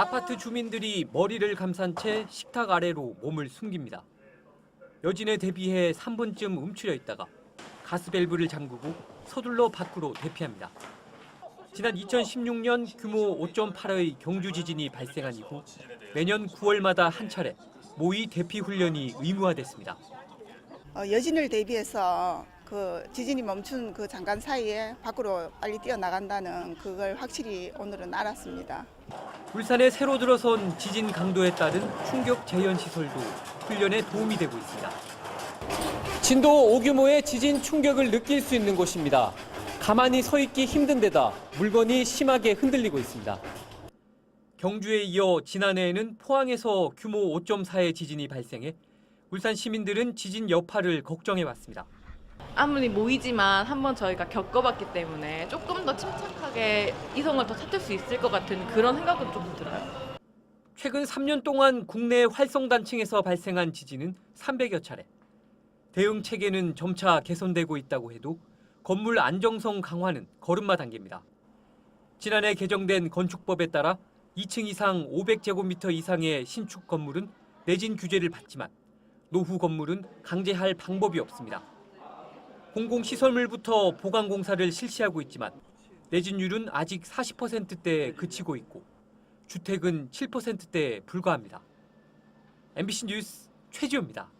아파트 주민들이 머리를 감싼 채 식탁 아래로 몸을 숨깁니다. 여진에 대비해 3분쯤 움츠려 있다가 가스밸브를 잠그고 서둘러 밖으로 대피합니다. 지난 2016년 규모 5.8의 경주 지진이 발생한 이후 매년 9월마다 한 차례 모의 대피 훈련이 의무화됐습니다. 어, 여진을 대비해서 그 지진이 멈춘 그 잠깐 사이에 밖으로 빨리 뛰어나간다는 그걸 확실히 오늘은 알았습니다. 울산에 새로 들어선 지진 강도에 따른 충격 재현 시설도 훈련에 도움이 되고 있습니다. 진도 5규모의 지진 충격을 느낄 수 있는 곳입니다. 가만히 서 있기 힘든 데다 물건이 심하게 흔들리고 있습니다. 경주에 이어 지난해에는 포항에서 규모 5.4의 지진이 발생해 울산 시민들은 지진 여파를 걱정해 왔습니다. 아무리 모이지만 한번 저희가 겪어봤기 때문에 조금 더 침착하게 이성을 더 찾을 수 있을 것 같은 그런 생각은 조금 들어요. 최근 3년 동안 국내 활성단층에서 발생한 지진은 300여 차례. 대응 체계는 점차 개선되고 있다고 해도 건물 안정성 강화는 걸음마 단계입니다. 지난해 개정된 건축법에 따라 2층 이상 500제곱미터 이상의 신축 건물은 내진 규제를 받지만 노후 건물은 강제할 방법이 없습니다. 공공시설물부터 보강공사를 실시하고 있지만 내진율은 아직 40%대에 그치고 있고 주택은 7%대에 불과합니다. MBC 뉴스 최지호입니다.